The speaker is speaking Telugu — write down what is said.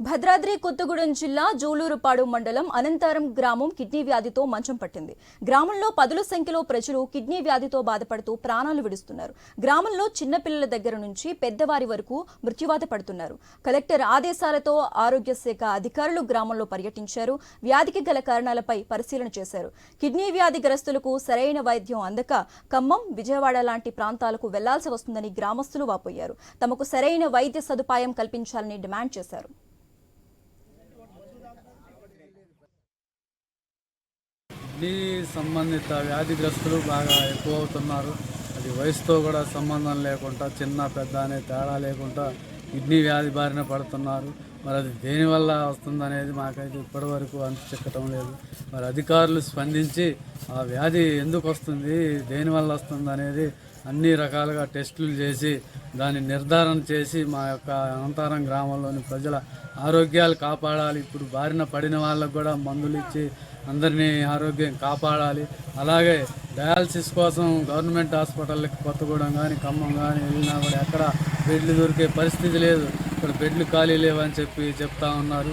భద్రాద్రి కొత్తగూడెం జిల్లా జూలూరుపాడు మండలం అనంతారం గ్రామం కిడ్నీ వ్యాధితో మంచం పట్టింది. గ్రామంలో పదుల సంఖ్యలో ప్రజలు కిడ్నీ వ్యాధితో బాధపడుతూ ప్రాణాలు విడుస్తున్నారు. గ్రామంలో చిన్నపిల్లల దగ్గర నుంచి పెద్దవారి వరకు మృత్యువాత పడుతున్నారు. కలెక్టర్ ఆదేశాలతో ఆరోగ్య శాఖ అధికారులు గ్రామంలో పర్యటించారు. వ్యాధికి గల కారణాలపై పరిశీలన చేశారు. కిడ్నీ వ్యాధి గ్రస్తులకు సరైన వైద్యం అందక ఖమ్మం విజయవాడ లాంటి ప్రాంతాలకు వెళ్ళాల్సి వస్తుందని గ్రామస్తులు వాపోయారు. తమకు సరైన వైద్య సదుపాయం కల్పించాలని డిమాండ్ చేశారు. కిడ్నీ సంబంధిత వ్యాధిగ్రస్తులు బాగా ఎక్కువ అవుతున్నారు అది వయసుతో కూడా సంబంధం లేకుండా చిన్న పెద్ద అనే తేడా లేకుండా కిడ్నీ వ్యాధి బారిన పడుతున్నారు. మరి అది దేనివల్ల వస్తుందనేది మాకైతే ఇప్పటివరకు అంత చిక్కటం లేదు. మరి అధికారులు స్పందించి ఆ వ్యాధి ఎందుకు వస్తుంది దేనివల్ల వస్తుంది అనేది అన్ని రకాలుగా టెస్టులు చేసి దాన్ని నిర్ధారణ చేసి మా యొక్క అనంతరం గ్రామంలోని ప్రజల ఆరోగ్యాలు కాపాడాలి. ఇప్పుడు బారిన పడిన వాళ్ళకు కూడా మందులు ఇచ్చి అందరినీ ఆరోగ్యం కాపాడాలి. అలాగే డయాలసిస్ కోసం గవర్నమెంట్ హాస్పిటల్కి కొత్తగూడెం కానీ ఖమ్మం కానీ వెళ్ళినా కూడా ఎక్కడ బెడ్లు దొరికే పరిస్థితి లేదు. ఇక్కడ బెడ్లు ఖాళీ లేవని చెప్పి చెప్తా ఉన్నారు.